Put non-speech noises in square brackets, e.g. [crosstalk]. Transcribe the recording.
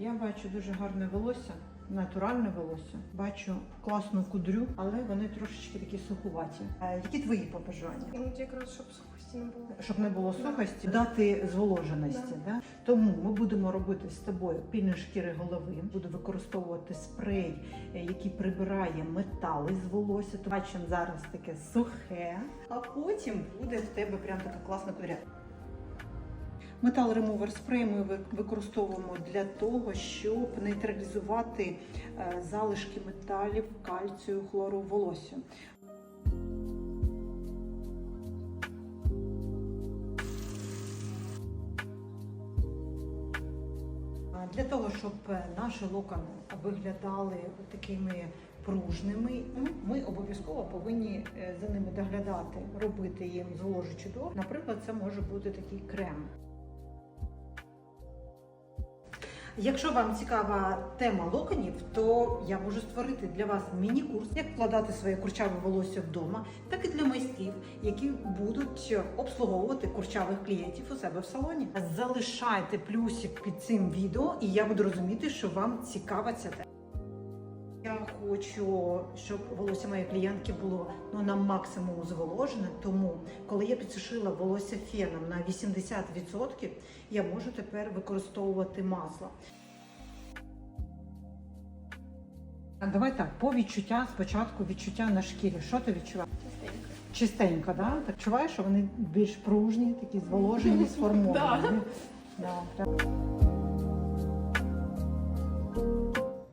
Я бачу дуже гарне волосся, натуральне волосся. Бачу класну кудрю, але вони трошечки такі сухуваті. Які твої побажання? От якраз, щоб сухості не було. Щоб не було Да. сухості, дати зволоженості. Да. Тому ми будемо робити з тобою пільні шкіри голови. Буду використовувати спрей, е, який прибирає метали з волосся. То бачимо зараз таке сухе, а потім буде в тебе прям така класна кудря. Метал ремувер спрей ми використовуємо для того, щоб нейтралізувати е, залишки металів, кальцію, хлору в волосся. Для того, щоб е, наші локони виглядали такими пружними, ну, ми обов'язково повинні е, за ними доглядати, робити їм зволожуючий догляд. Наприклад, це може бути такий крем. Якщо вам цікава тема локонів, то я можу створити для вас міні-курс, як вкладати своє курчаве волосся вдома, так і для майстрів, які будуть обслуговувати курчавих клієнтів у себе в салоні. Залишайте плюсик під цим відео, і я буду розуміти, що вам цікава ця тема. Я хочу, щоб волосся моєї клієнтки було ну на максимум зволожене. Тому, коли я підсушила волосся феном на 80%, я можу тепер використовувати масло. Давай так, по відчуття спочатку відчуття на шкірі. Що ти відчуваєш? Частенько. Чистенько, да? Так відчуваєш, що вони більш пружні, такі зволожені, [laughs] сформовані. Да.